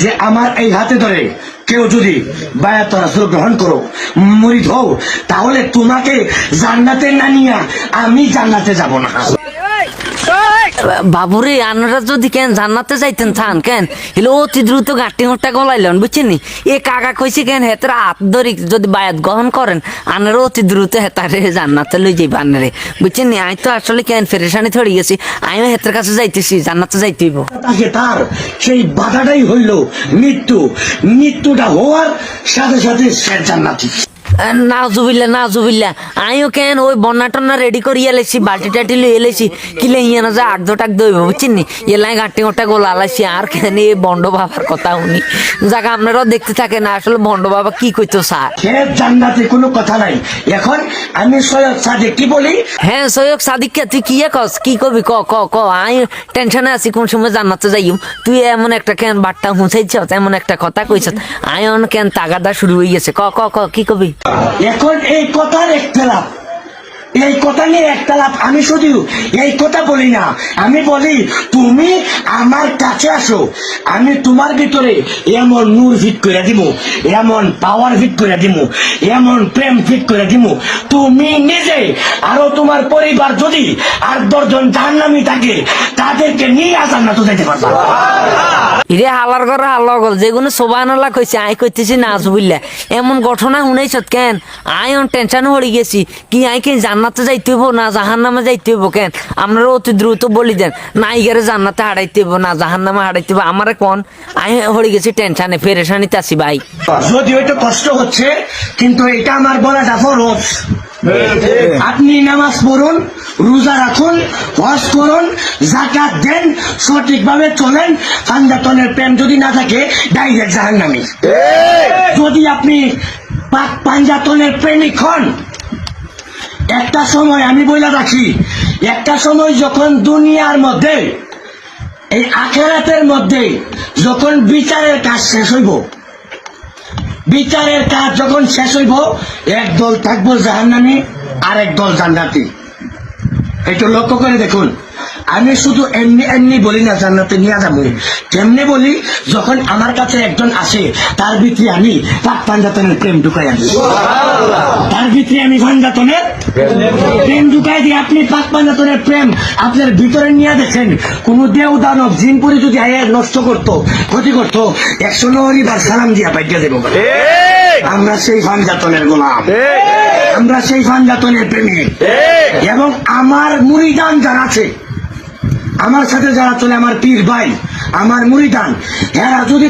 যে আমার এই হাতে ধরে কেউ যদি বায়াত রাসুল গ্রহণ করো মরিদ হও, তাহলে তোমাকে জান্নাতে না নিয়ে আমি জান্নাতে যাব না। বাবুরে আনারা যদি কেন জান্নাতে যাইতেন, থান কেন? হলে অতি দ্রুত গাঁটি মোটা গলাইলেন বুঝছেন এ কাকা কইছে কেন হেতার হাত ধরি যদি বায়াত গ্রহণ করেন আনারা অতি দ্রুত হেতারে জান্নাতে লই যাইব আনারে বুঝছেন নি? আমি তো আসলে কেন ফেরেশানি থড়ি গেছি, আমিও হেতার কাছে যাইতেছি, জান্নাতে যাইতেইব। তাকে তার সেই বাধাটাই হইল মৃত্যু। মৃত্যুটা হওয়ার সাথে সাথে সে জান্নাতি। নাজুবিল্লা নাজুবিল্লা। আমিও কেন? ওই বন্যা টন্না রেডি করি এলেছি বাল্টি টাটি লই এলেছি কিলে ইয়ে না যে আট টাক দইব বুঝছেন নি? এলাই গাঁটি গোটা গোলা আলাইছি আর কেন এই বন্ড বাবার কথা উনি? যাকে আপনারাও দেখতে থাকেন আসলে বন্ড বাবা কি কইতো স্যার? জান্নাতে কোনো কথা নাই। এখন আমি সৈয়দ সাদেক কি বলি? হ্যাঁ সৈয়দ সাদিককে তুই কি কস? কি কবি ক ক ক আমি টেনশনে আছি কোন সময় জান্নাতে যাইম তুই এমন একটা কেন বাট্টা হুঁচাইছ এমন একটা কথা কইছ আমি অন কেন তাগাদা শুরু হয়ে গেছে। ক ক ক কি কবি? এখন এই কথার একটা লাভ এই কথা নিয়ে একটা লাভ আমি শুধু এই কথা বলি না, আমি বলি, তুমি আমার কাছে আসো। আমি তোমার ভিতরে এমন নূর ফিট করে দিব এমন পাওয়ার ফিট করে দিব এমন প্রেম ফিট করে দিব তুমি নিজে, আরও তোমার পরিবার যদি আর দশজন জাহান্নামি থাকে তাদেরকে নিয়ে আসার না তো যেতে পারবা। ইরে হালার ঘরে হাল্লা গল। যেগুলো সোবান আল্লাহ কইছে আই কইতেছি না বুঝলা এমন ঘটনা শুনাইছ কেন? আই অন টেনশন হয়ে গেছি। কি আই কি জান্নাতে যাইতে হইব না জাহান নামে যাইতে হইব কেন? আপনারা অতি দ্রুত বলি দেন না ইগারে জান্নাতে হারাইতে হইব না জাহান নামে হারাইতে হইব। আমারে কোন? আই হয়ে গেছি টেনশনে ফেরেশানিতে আছি ভাই। যদিও একটু কষ্ট হচ্ছে কিন্তু এটা আমার বলাটা ফরজ। আপনি নামাজ পড়ুন রোজা রাখুন হজ করুন জাকাত দেন সঠিকভাবে চলেন পাঞ্জাতনের প্রেম যদি না থাকে ডাইরেক্ট জাহান্নামি। যদি আপনি পাক পাঞ্জাতনের প্রেমিক হন একটা সময় আমি বইলা রাখি একটা সময় যখন দুনিয়ার মধ্যে এই আখেরাতের মধ্যে যখন বিচারের কাজ শেষ হইব বিচারের কাজ যখন শেষ হইব এক দল থাকব জাহান্নামি আর এক দল জান্নাতি। একটু লক্ষ্য করে দেখুন। আমি শুধু এমনি এমনি বলি না জান্নাতে নিয়ে যাব। তেমনি বলি যখন আমার কাছে একজন আসে তার ভিতরে আমি পাক পাঞ্জাতনের প্রেম ঢুকাই আনি তার ভিতরে আমি পাঞ্জাতনের প্রেম ঢুকাই দিই আপনি পাক পাঞ্জাতনের প্রেম আপনার ভিতরে নিয়ে দেখেন। কোন দেও দানব জিনপুরি যদি আয়ে নষ্ট করতো ক্ষতি করতো একশো নরিবার সালাম দিয়া দেবো। আমরা সেই পাঞ্জাতনের গোলাম। আমরা সেই পাঞ্জাতনের প্রেমিক। এবং আমার মুড়িদান যারা আছে আমার সাথে যারা চলে আমার পীর ভাই আমার মুড়িদান এরা যদি